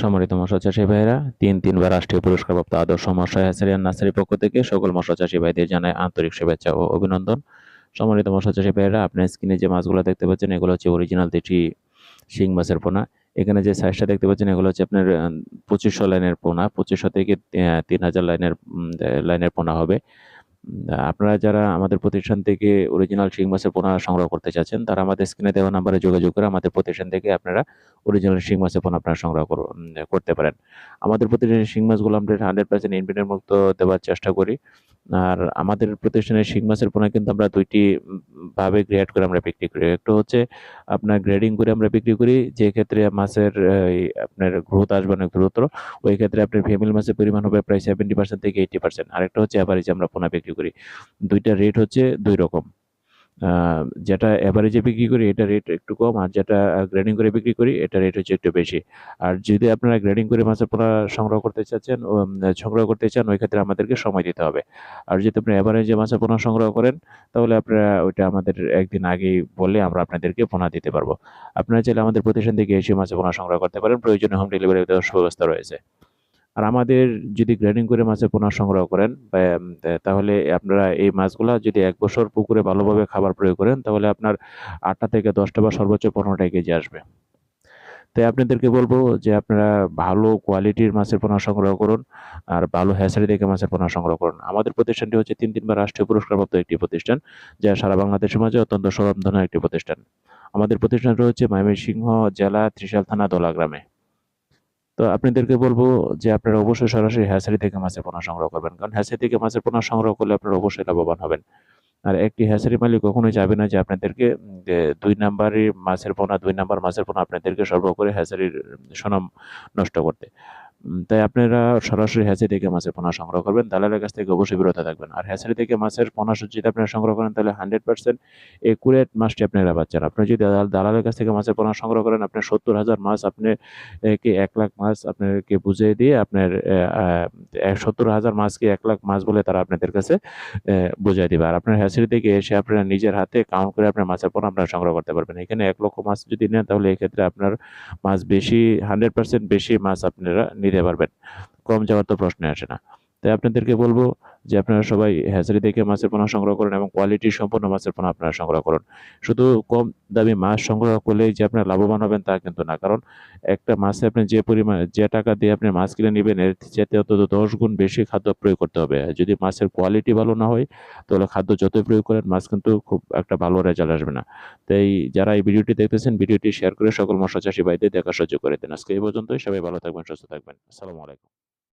সম্মানিত মশা চাষী ভাইরা তিন তিনবার রাষ্ট্রীয় পুরস্কারপ্রাপ্ত আদর্শ মশা হ্যাচারিয়ান নার্সারির পক্ষ থেকে সকল মশা চাষী ভাইদের জানায় আন্তরিক শুভেচ্ছা ও অভিনন্দন। সম্মানিত মশা চাষী ভাইরা আপনার স্ক্রিনে যে মাছগুলো দেখতে পাচ্ছেন, এগুলো হচ্ছে অরিজিনাল দেশি শিং মাছের পোনা। এখানে যে সাইজটা দেখতে পাচ্ছেন, এগুলো হচ্ছে আপনার পঁচিশশো লাইনের পোনা। পঁচিশশো থেকে তিন হাজার লাইনের লাইনের পোনা হবে। আপনারা যারা আমাদের প্রতিষ্ঠান থেকে অরিজিনাল শিং মাছের পোনা সংগ্রহ করতে চাচ্ছেন, তারা আমাদের স্ক্রিনে দেওয়া নাম্বারে যোগাযোগ করে আমাদের প্রতিষ্ঠান থেকে আপনারা অরিজিনাল শিং মাছের পোনা আপনারা সংগ্রহ করো- করতে পারেন। আমাদের প্রতিষ্ঠানের শিং মাছগুলো আমরা হান্ড্রেড পার্সেন্ট ইনভিনের মুক্ত দেওয়ার চেষ্টা করি। আর আমাদের প্রতিষ্ঠানের শিং মাছের পোনা কিন্তু আমরা দুইটি ভাবে গ্রেড করে আমরা বিক্রি করি। একটা হচ্ছে আপনার গ্রেডিং করে আমরা বিক্রি করি, যে ক্ষেত্রে মাছের আপনার গ্রোথ আসবে অনেক দ্রুত, ওই ক্ষেত্রে আপনার ফেমিল মাছের পরিমাণ হবে প্রায় সেভেন্টি পার্সেন্ট থেকে এইটি পার্সেন্ট আরেকটা হচ্ছে অ্যাভারেজ আমরা পোনা বিক্রি করি। দুইটা রেট হচ্ছে দুই রকম। যেটা অ্যাভারেজে বিক্রি করি, এটা রেট একটু কম, আর যেটা গ্রেডিং করে বিক্রি করি, এটা রেট হচ্ছে একটু বেশি। আর যদি আপনারা গ্রেডিং করে মাছের পোনা সংগ্রহ করতে চাচ্ছেন সংগ্রহ করতে চান, ওই ক্ষেত্রে আমাদেরকে সময় দিতে হবে। আর যদি আপনি অ্যাভারেজে মাছের পোনা সংগ্রহ করেন, তাহলে আপনারা ওইটা আমাদের একদিন আগেই বললে আমরা আপনাদেরকে পোনা দিতে পারব। আপনারা চাইলে আমাদের প্রতিষ্ঠান থেকে এসে মাছের পোনা সংগ্রহ করতে পারেন। প্রয়োজনীয় হোম ডেলিভারি দেওয়ার সুব্যবস্থা রয়েছে। আর আমাদের যদি গ্রেডিং করে মাছের পোনা সংগ্রহ করেন তাহলে আপনারা এই মাছগুলা যদি এক বছর পুকুরে ভালোভাবে খাবার প্রয়োগ করেন, তাহলে আপনার আটটা থেকে দশটা বা সর্বোচ্চ পনেরোটা কেজি আসবে। তাই আপনাদেরকে বলব যে আপনারা ভালো কোয়ালিটির মাছের পোনা সংগ্রহ করুন, আর ভালো হ্যাচারি থেকে মাছের পোনা সংগ্রহ করুন। আমাদের প্রতিষ্ঠানটি হচ্ছে তিন তিনবার রাষ্ট্রীয় পুরস্কারপ্রাপ্ত একটি প্রতিষ্ঠান, যা সারা বাংলাদেশের মাঝে অত্যন্ত স্বনামধন্য একটি প্রতিষ্ঠান। আমাদের প্রতিষ্ঠানটি হচ্ছে ময়মনসিংহ জেলা ত্রিশাল থানা দোলা গ্রামে। তো আপনাদেরকে বলব যে আপনারা অবশ্যই সরাসরি হ্যাচারি থেকে মাছের পোনা সংগ্রহ করবেন। কারণ হ্যাচারি থেকে মাছের পোনা সংগ্রহ করলে আপনারা অবশ্যই লাভবান হবেন। আর একটি হ্যাচারি মালিক কখনোই যাবে না যে আপনাদেরকে দুই নাম্বারের মাছের পোনা, দুই নাম্বার মাছের পোনা আপনাদেরকে সর্ব করে হ্যাচারির সুনাম নষ্ট করতে। তাই আপনারা সরাসরি হ্যাচারি থেকে মাছের পোনা সংগ্রহ করবেন। দালালের কাছ থেকে অবশ্যই বিরত থাকবেন। আর হ্যাচারি থেকে মাছের পোনা যদি আপনারা সংগ্রহ করেন, তাহলে হান্ড্রেড পার্সেন্ট একুরেট মাছটি আপনারা পাচ্ছেন আপনি যদি দালালের কাছ থেকে মাছের পোনা সংগ্রহ করেন আপনার সত্তর হাজার মাছ আপনি কে এক লাখ মাছ আপনাকে বুঝিয়ে দিয়ে আপনার সত্তর হাজার মাছকে এক লাখ মাছ বলে তারা আপনাদের কাছে বুঝিয়ে দিবে। আর আপনার হ্যাচারি থেকে এসে আপনারা নিজের হাতে কাউন্ট করে আপনার মাছের পোনা আপনারা সংগ্রহ করতে পারবেন। এখানে এক লক্ষ মাছ যদি নেন, তাহলে এক্ষেত্রে আপনার মাছ বেশি হান্ড্রেড পার্সেন্ট বেশি মাছ আপনারা নিতে পারবেন। কম যাওয়ার তো প্রশ্ন আসে না। তাই আপনাদেরকে বলব যে আপনারা সবাই হ্যাচারি থেকে মাছের পোনা সংগ্রহ করুন এবং কোয়ালিটি সম্পন্ন মাছের পোনা আপনারা সংগ্রহ করুন। শুধু কম দামি মাছ সংগ্রহ করলেই যে আপনারা লাভবান হবেন তা কিন্তু না। কারণ একটা মাছে আপনি যে পরিমাণ, যে টাকা দিয়ে আপনি মাছ কিনে নেবেন, এর চেয়ে অন্তত দশ গুণ বেশি খাদ্য প্রয়োগ করতে হবে। যদি মাছের কোয়ালিটি ভালো না হয়, তাহলে খাদ্য যতই প্রয়োগ করেন, মাছ কিন্তু খুব একটা ভালো রেজাল্ট আসবে না। তাই যারা এই ভিডিওটি দেখতেছেন, ভিডিওটি শেয়ার করে সকল মশা চাষি ভাইদের দেখা সহ্য করে দেন। আজকে এই পর্যন্তই। সবাই ভালো থাকবেন, সুস্থ থাকবেন। আসসালামু আলাইকুম।